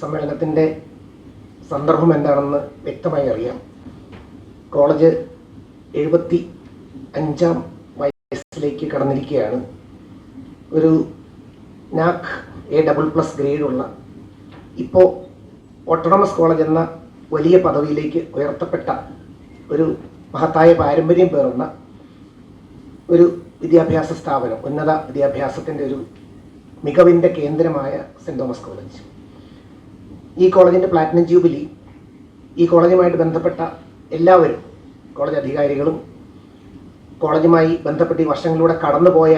സമ്മേളനത്തിന്റെ സന്ദർഭം എന്താണെന്ന് വ്യക്തമായി അറിയാം. കോളേജ് എഴുപത്തി അഞ്ചാം വയസ്സിലേക്ക് കടന്നിരിക്കുകയാണ്. ഒരു നാക് എ ഡബിൾ പ്ലസ് ഗ്രേഡുള്ള ഇപ്പോൾ ഓട്ടോണമസ് കോളേജ് എന്ന വലിയ പദവിയിലേക്ക് ഉയർത്തപ്പെട്ട ഒരു മഹത്തായ പാരമ്പര്യം പേറുന്ന ഒരു വിദ്യാഭ്യാസ സ്ഥാപനം ഉന്നത വിദ്യാഭ്യാസത്തിന്റെ ഒരു മികവിന്റെ കേന്ദ്രമായ സെന്റ് തോമസ് കോളേജ്. ഈ കോളേജിന്റെ പ്ലാറ്റിനം ജൂബിലി ഈ കോളേജുമായിട്ട് ബന്ധപ്പെട്ട എല്ലാവരും കോളേജ് അധികാരികളും കോളേജുമായി ബന്ധപ്പെട്ട് ഈ വർഷങ്ങളിലൂടെ കടന്നുപോയ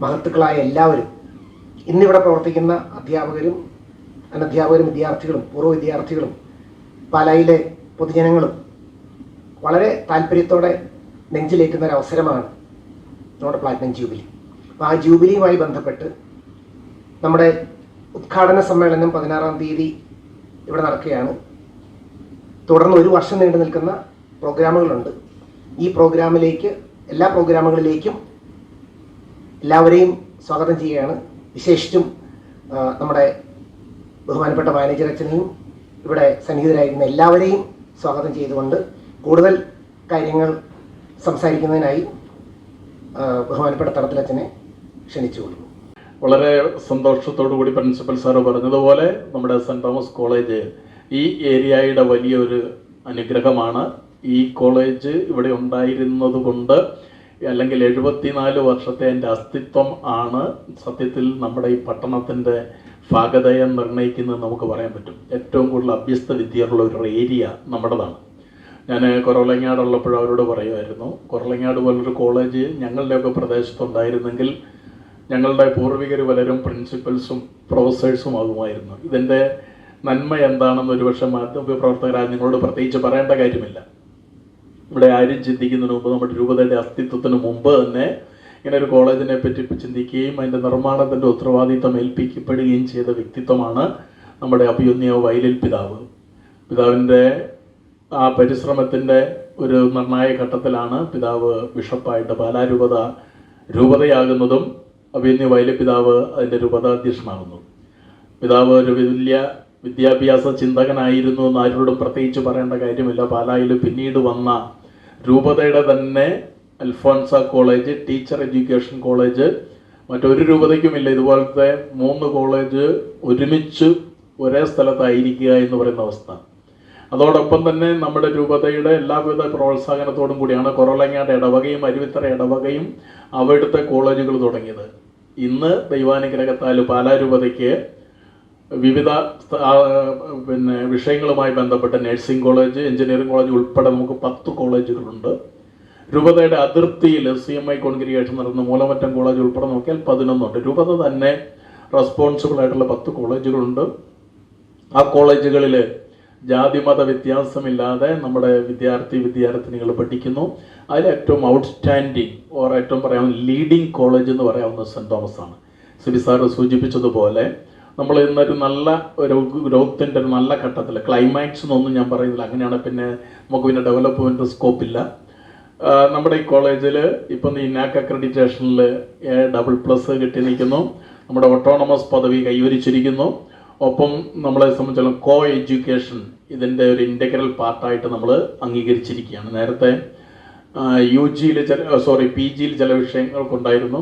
മഹത്തുക്കളായ എല്ലാവരും ഇന്നിവിടെ പ്രവർത്തിക്കുന്ന അധ്യാപകരും അനധ്യാപകരും വിദ്യാർത്ഥികളും പൂർവ വിദ്യാർത്ഥികളും പാലായിലെ പൊതുജനങ്ങളും വളരെ താല്പര്യത്തോടെ നെഞ്ചിലേറ്റുന്ന ഒരു അവസരമാണ് നമ്മുടെ പ്ലാറ്റിനം ജൂബിലി. അപ്പോൾ ആ ജൂബിലിയുമായി ബന്ധപ്പെട്ട് നമ്മുടെ ഉദ്ഘാടന സമ്മേളനം പതിനാറാം തീയതി ഇവിടെ നടക്കുകയാണ്. തുടർന്ന് ഒരു വർഷം നീണ്ടു നിൽക്കുന്ന പ്രോഗ്രാമുകളുണ്ട്. ഈ പ്രോഗ്രാമിലേക്ക് എല്ലാ പ്രോഗ്രാമുകളിലേക്കും എല്ലാവരെയും സ്വാഗതം ചെയ്യുകയാണ്. വിശേഷിച്ചും നമ്മുടെ ബഹുമാനപ്പെട്ട മാനേജർ അച്ഛനെയും ഇവിടെ സന്നിഹിതരായിരുന്ന എല്ലാവരെയും സ്വാഗതം ചെയ്തുകൊണ്ട് കൂടുതൽ കാര്യങ്ങൾ സംസാരിക്കുന്നതിനായി ബഹുമാനപ്പെട്ട തടത്തിലച്ഛനെ ക്ഷണിച്ചുകൊള്ളുന്നു. വളരെ സന്തോഷത്തോടു കൂടി പ്രിൻസിപ്പൽ സാറ് പറഞ്ഞതുപോലെ നമ്മുടെ സെന്റ് തോമസ് കോളേജ് ഈ ഏരിയയുടെ വലിയൊരു അനുഗ്രഹമാണ്. ഈ കോളേജ് ഇവിടെ ഉണ്ടായിരുന്നത് കൊണ്ട് അല്ലെങ്കിൽ എഴുപത്തിനാല് വർഷത്തെ എന്റെ അസ്തിത്വം ആണ് സത്യത്തിൽ നമ്മുടെ ഈ പട്ടണത്തിന്റെ ഭാഗതയം നിർണയിക്കുന്നത് നമുക്ക് പറയാൻ പറ്റും. ഏറ്റവും കൂടുതൽ അഭ്യസ്ത വിദ്യയുള്ള ഒരു ഏരിയ നമ്മുടേതാണ്. ഞാൻ കുറവലങ്ങാടുള്ളപ്പോൾ അവരോട് പറയുമായിരുന്നു കുറവലങ്ങാട് പോലൊരു കോളേജ് ഞങ്ങളുടെയൊക്കെ പ്രദേശത്തുണ്ടായിരുന്നെങ്കിൽ ഞങ്ങളുടെ പൂർവികർ പലരും പ്രിൻസിപ്പൽസും പ്രൊഫസേഴ്സും ആകുമായിരുന്നു. ഇതിന്റെ നന്മ എന്താണെന്ന് ഒരുപക്ഷെ മാധ്യമ പ്രവർത്തകരായ നിങ്ങളോട് പ്രത്യേകിച്ച് പറയേണ്ട കാര്യമില്ല. ഇവിടെ ആരും ചിന്തിക്കുന്നതിന് മുമ്പ് നമ്മുടെ രൂപതയുടെ അസ്തിത്വത്തിന് മുമ്പ് തന്നെ ഇങ്ങനെ ഒരു കോളേജിനെ പറ്റി ചിന്തിക്കുകയും അതിന്റെ നിർമ്മാണത്തിന്റെ ഉത്തരവാദിത്തം ഏൽപ്പിക്കപ്പെടുകയും ചെയ്ത വ്യക്തിത്വമാണ് നമ്മുടെ അഭിയുന്യ വയലിൽ പിതാവ്. പിതാവിന്റെ ആ പരിശ്രമത്തിന്റെ ഒരു നിർണായക ഘട്ടത്തിലാണ് പിതാവ് ബിഷപ്പായിട്ട് പാലാരൂപത രൂപതയാകുന്നതും അഭിയുന്യ വയലിൽ പിതാവ് അതിന്റെ രൂപതാധ്യക്ഷനാകുന്നു. പിതാവ് ഒരു വലിയ വിദ്യാഭ്യാസ ചിന്തകനായിരുന്നു എന്ന് ആരോടും പ്രത്യേകിച്ച് പറയേണ്ട കാര്യമില്ല. പാലായിൽ പിന്നീട് വന്ന രൂപതയുടെ തന്നെ Alphonsa college teacher education college മറ്റൊരു രൂപതയ്ക്കുമില്ല. ഇതുപോലത്തെ മൂന്ന് കോളേജ് ഒരുമിച്ച് ഒരേ സ്ഥലത്തായിരിക്കുക എന്ന് പറയുന്ന അവസ്ഥ. അതോടൊപ്പം തന്നെ നമ്മുടെ രൂപതയുടെ എല്ലാവിധ പ്രോത്സാഹനത്തോടും കൂടിയാണ് കൊറോളങ്ങാട് ഇടവകയും അരുവിത്തറ ഇടവകയും അവിടുത്തെ കോളേജുകൾ തുടങ്ങിയത്. ഇന്ന് ദൈവാനുഗ്രഹത്താൽ പാലാരൂപതയ്ക്ക് വിവിധ പിന്നെ വിഷയങ്ങളുമായി ബന്ധപ്പെട്ട് നഴ്സിംഗ് കോളേജ് എഞ്ചിനീയറിംഗ് കോളേജ് ഉൾപ്പെടെ നമുക്ക് പത്ത് കോളേജുകളുണ്ട്. രൂപതയുടെ അതിർത്തിയിൽ സി എം ഐ കോൺഗ്രിഗേഷൻ നടന്ന മൂലമറ്റം കോളേജ് ഉൾപ്പെടെ നോക്കിയാൽ പതിനൊന്നുണ്ട്. രൂപത തന്നെ റെസ്പോൺസിബിൾ ആയിട്ടുള്ള പത്ത് കോളേജുകളുണ്ട്. ആ കോളേജുകളിൽ ജാതിമത വ്യത്യാസമില്ലാതെ നമ്മുടെ വിദ്യാർത്ഥി വിദ്യാർത്ഥിനികൾ പഠിക്കുന്നു. അതിൽ ഏറ്റവും ഔട്ട്സ്റ്റാൻഡിങ് ഓർ ഏറ്റവും പറയാവുന്ന ലീഡിങ് കോളേജ് എന്ന് പറയാവുന്ന സെന്റ് തോമസ് ആണ്. സിബി സാറ് സൂചിപ്പിച്ചതുപോലെ നമ്മൾ ഇന്നൊരു നല്ല ഒരു ഗ്രോത്തിന്റെ ഒരു നല്ല ഘട്ടത്തിൽ ക്ലൈമാക്സ് എന്നൊന്നും ഞാൻ പറയുന്നില്ല. അങ്ങനെയാണ് പിന്നെ നമുക്ക് പിന്നെ ഡെവലപ്മെന്റ് സ്കോപ്പില്ല നമ്മുടെ ഈ കോളേജിൽ ഇപ്പം ഈ നാക് അക്രഡിറ്റേഷനിൽ ഡബിൾ പ്ലസ് കിട്ടി നിൽക്കുന്നു. നമ്മുടെ ഓട്ടോണമസ് പദവി കൈവരിച്ചിരിക്കുന്നു. ഒപ്പം നമ്മളെ സംബന്ധിച്ചോളം കോ എഡ്യൂക്കേഷൻ ഇതിന്റെ ഒരു ഇന്റഗ്രൽ പാർട്ടായിട്ട് നമ്മൾ അംഗീകരിച്ചിരിക്കുകയാണ്. നേരത്തെ യു ജിയിൽ ചില സോറി പി ജിയിൽ ചില വിഷയങ്ങൾക്കുണ്ടായിരുന്നു.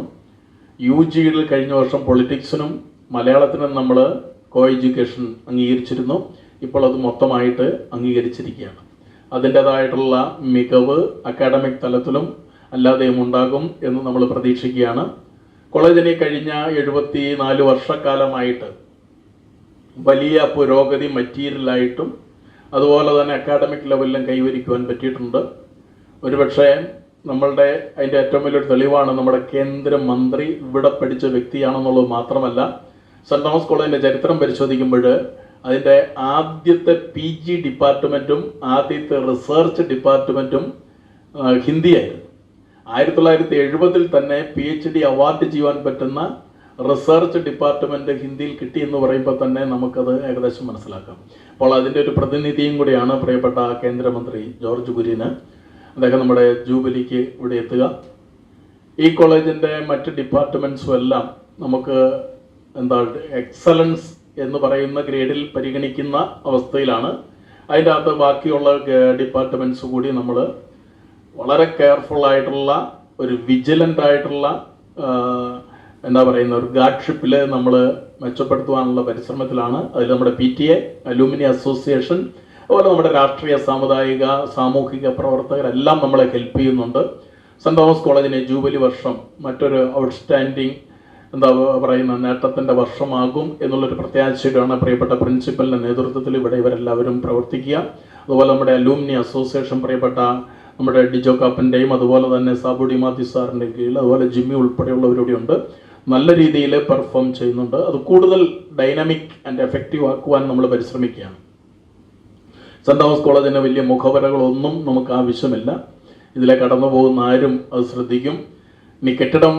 യു ജിയിൽ കഴിഞ്ഞ വർഷം പൊളിറ്റിക്സിനും മലയാളത്തിനും നമ്മൾ കോ എഡ്യൂക്കേഷൻ അംഗീകരിച്ചിരുന്നു. ഇപ്പോൾ അത് മൊത്തമായിട്ട് അംഗീകരിച്ചിരിക്കുകയാണ്. അതിന്റേതായിട്ടുള്ള മികവ് അക്കാഡമിക് തലത്തിലും അല്ലാതെയും ഉണ്ടാകും എന്ന് നമ്മൾ പ്രതീക്ഷിക്കുകയാണ്. കോളേജിനെ കഴിഞ്ഞ എഴുപത്തി നാല് വർഷക്കാലമായിട്ട് വലിയ പുരോഗതി മെറ്റീരിയലായിട്ടും അതുപോലെ തന്നെ അക്കാഡമിക് ലെവലിലും കൈവരിക്കുവാൻ പറ്റിയിട്ടുണ്ട്. ഒരുപക്ഷെ നമ്മളുടെ അതിന്റെ ഏറ്റവും വലിയൊരു തെളിവാണ് നമ്മുടെ കേന്ദ്രമന്ത്രി ഇവിടെ പഠിച്ച വ്യക്തിയാണെന്നുള്ളത് മാത്രമല്ല സെന്റ് തോമസ് കോളേജിന്റെ ചരിത്രം പരിശോധിക്കുമ്പോൾ അതിന്റെ ആദ്യത്തെ പി ജി ഡിപ്പാർട്ട്മെന്റും ആദ്യത്തെ റിസർച്ച് ഡിപ്പാർട്ട്മെന്റും ഹിന്ദിയായിരുന്നു. ആയിരത്തി തൊള്ളായിരത്തി എഴുപതിൽ തന്നെ പി എച്ച് ഡി അവാർഡ് ചെയ്യുവാൻ പറ്റുന്ന റിസർച്ച് ഡിപ്പാർട്ട്മെന്റ് ഹിന്ദിയിൽ കിട്ടി എന്ന് പറയുമ്പോൾ തന്നെ നമുക്കത് ഏകദേശം മനസ്സിലാക്കാം. അപ്പോൾ അതിന്റെ ഒരു പ്രതിനിധിയും കൂടിയാണ് പ്രിയപ്പെട്ട കേന്ദ്രമന്ത്രി ജോർജ് കുര്യന്. അദ്ദേഹം നമ്മുടെ ജൂബിലിക്ക് ഇവിടെ എത്തുക. ഈ കോളേജിന്റെ മറ്റ് ഡിപ്പാർട്ട്മെന്റ്സും എല്ലാം നമുക്ക് എന്താ എക്സലൻസ് എന്ന് പറയുന്ന ഗ്രേഡിൽ പരിഗണിക്കുന്ന അവസ്ഥയിലാണ്. അതിന്റെ അകത്ത് ബാക്കിയുള്ള ഡിപ്പാർട്ട്മെന്റ്സ് കൂടി നമ്മൾ വളരെ കെയർഫുൾ ആയിട്ടുള്ള ഒരു വിജിലന്റ് ആയിട്ടുള്ള എന്താ പറയുന്ന ഒരു ഗാഡ്ഷിപ്പിൽ നമ്മൾ മെച്ചപ്പെടുത്തുവാനുള്ള പരിശ്രമത്തിലാണ് അതിൽ നമ്മുടെ P T A alumni association അതുപോലെ നമ്മുടെ രാഷ്ട്രീയ സാമുദായിക സാമൂഹിക പ്രവർത്തകരെല്ലാം നമ്മളെ ഹെൽപ്പ് ചെയ്യുന്നുണ്ട്. സെന്റ് തോമസ് കോളേജിനെ ജൂബിലി വർഷം മറ്റൊരു ഔട്ട്സ്റ്റാൻഡിങ് എന്താ പറയുന്ന നേട്ടത്തിന്റെ വർഷമാകും എന്നുള്ളൊരു പ്രത്യാശയോടെയാണ് പ്രിയപ്പെട്ട പ്രിൻസിപ്പലിന്റെ നേതൃത്വത്തിൽ ഇവിടെ ഇവരെല്ലാവരും പ്രവർത്തിക്കുക. അതുപോലെ നമ്മുടെ അലൂമിനി അസോസിയേഷൻ പ്രിയപ്പെട്ട നമ്മുടെ ഡിജോ കാപ്പന്റെയും അതുപോലെ തന്നെ സാബുഡി മാത്യു സാറിന്റെയും കീഴിൽ അതുപോലെ ജിമ്മി ഉൾപ്പെടെയുള്ളവരിവിടെ ഉണ്ട്. നല്ല രീതിയിൽ പെർഫോം ചെയ്യുന്നുണ്ട്. അത് കൂടുതൽ ഡൈനാമിക് ആൻഡ് എഫക്റ്റീവ് ആക്കുവാൻ നമ്മൾ പരിശ്രമിക്കുകയാണ്. സെന്റ് തോമസ് കോളേജിന് വലിയ മുഖവരകളൊന്നും നമുക്ക് ആവശ്യമില്ല. ഇതിലെ കടന്നു പോകുന്ന ആരും അത് ശ്രദ്ധിക്കും. ഇനി കെട്ടിടം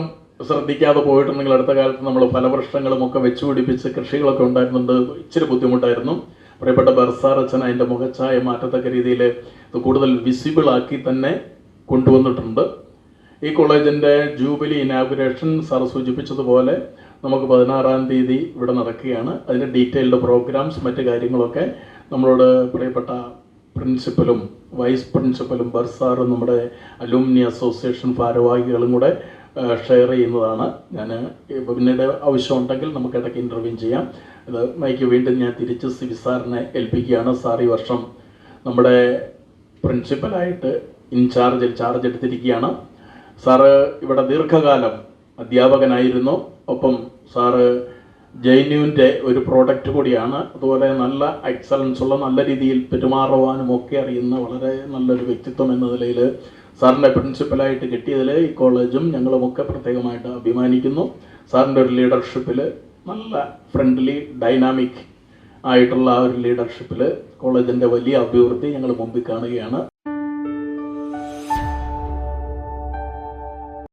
ശ്രദ്ധിക്കാതെ പോയിട്ടുണ്ടെങ്കിൽ അടുത്ത കാലത്ത് നമ്മൾ ഫലവൃക്ഷങ്ങളും ഒക്കെ വെച്ച് പിടിപ്പിച്ച് കൃഷികളൊക്കെ ഉണ്ടായിരുന്നുണ്ട് ഇച്ചിരി ബുദ്ധിമുട്ടായിരുന്നു. പ്രിയപ്പെട്ട ബർസാർ അച്ഛൻ അതിന്റെ മുഖച്ഛായ മാറ്റത്തക്ക രീതിയിൽ ഇത് കൂടുതൽ വിസിബിൾ ആക്കി തന്നെ കൊണ്ടുവന്നിട്ടുണ്ട്. ഈ കോളേജിന്റെ ജൂബിലി ഇനാഗുറേഷൻ സാർ സൂചിപ്പിച്ചതുപോലെ നമുക്ക് പതിനാറാം തീയതി ഇവിടെ നടക്കുകയാണ്. അതിന്റെ ഡീറ്റെയിൽഡ് പ്രോഗ്രാംസ് മറ്റു കാര്യങ്ങളൊക്കെ നമ്മളോട് പ്രിയപ്പെട്ട പ്രിൻസിപ്പലും വൈസ് പ്രിൻസിപ്പലും ബർസാറും നമ്മുടെ അലൂമിനി അസോസിയേഷൻ ഭാരവാഹികളും കൂടെ ഷെയർ ചെയ്യുന്നതാണ്. ഞാൻ പിന്നീട് ആവശ്യമുണ്ടെങ്കിൽ നമുക്ക് ഇടയ്ക്ക് ഇന്റർവ്യൂ ചെയ്യാം. ഇത് മൈക്ക് വീണ്ടും ഞാൻ തിരിച്ച് സിവി സാറിനെ ഏൽപ്പിക്കുകയാണ്. സാർ ഈ വർഷം നമ്മുടെ പ്രിൻസിപ്പലായിട്ട് ഇൻചാർജ് ചാർജ് എടുത്തിരിക്കുകയാണ്. സാറ് ഇവിടെ ദീർഘകാലം അധ്യാപകനായിരുന്നു. ഒപ്പം സാറ് ജെന്യുവിന്റെ ഒരു പ്രോഡക്റ്റ് കൂടിയാണ്. അതുപോലെ നല്ല എക്സലൻസ് ഉള്ള നല്ല രീതിയിൽ പെരുമാറുവാനും ഒക്കെ അറിയുന്ന വളരെ നല്ലൊരു വ്യക്തിത്വം എന്ന നിലയിൽ സാറിന്റെ പ്രിൻസിപ്പലായിട്ട് കിട്ടിയതിൽ ഈ കോളേജും ഞങ്ങളുമൊക്കെ പ്രത്യേകമായിട്ട് അഭിമാനിക്കുന്നു. സാറിന്റെ ഒരു ലീഡർഷിപ്പിൽ നല്ല ഫ്രണ്ട്ലി ഡൈനാമിക് ആയിട്ടുള്ള ആ ഒരു ലീഡർഷിപ്പിൽ കോളേജിന്റെ വലിയ അഭിവൃദ്ധി ഞങ്ങൾ മുമ്പിൽ കാണുകയാണ്.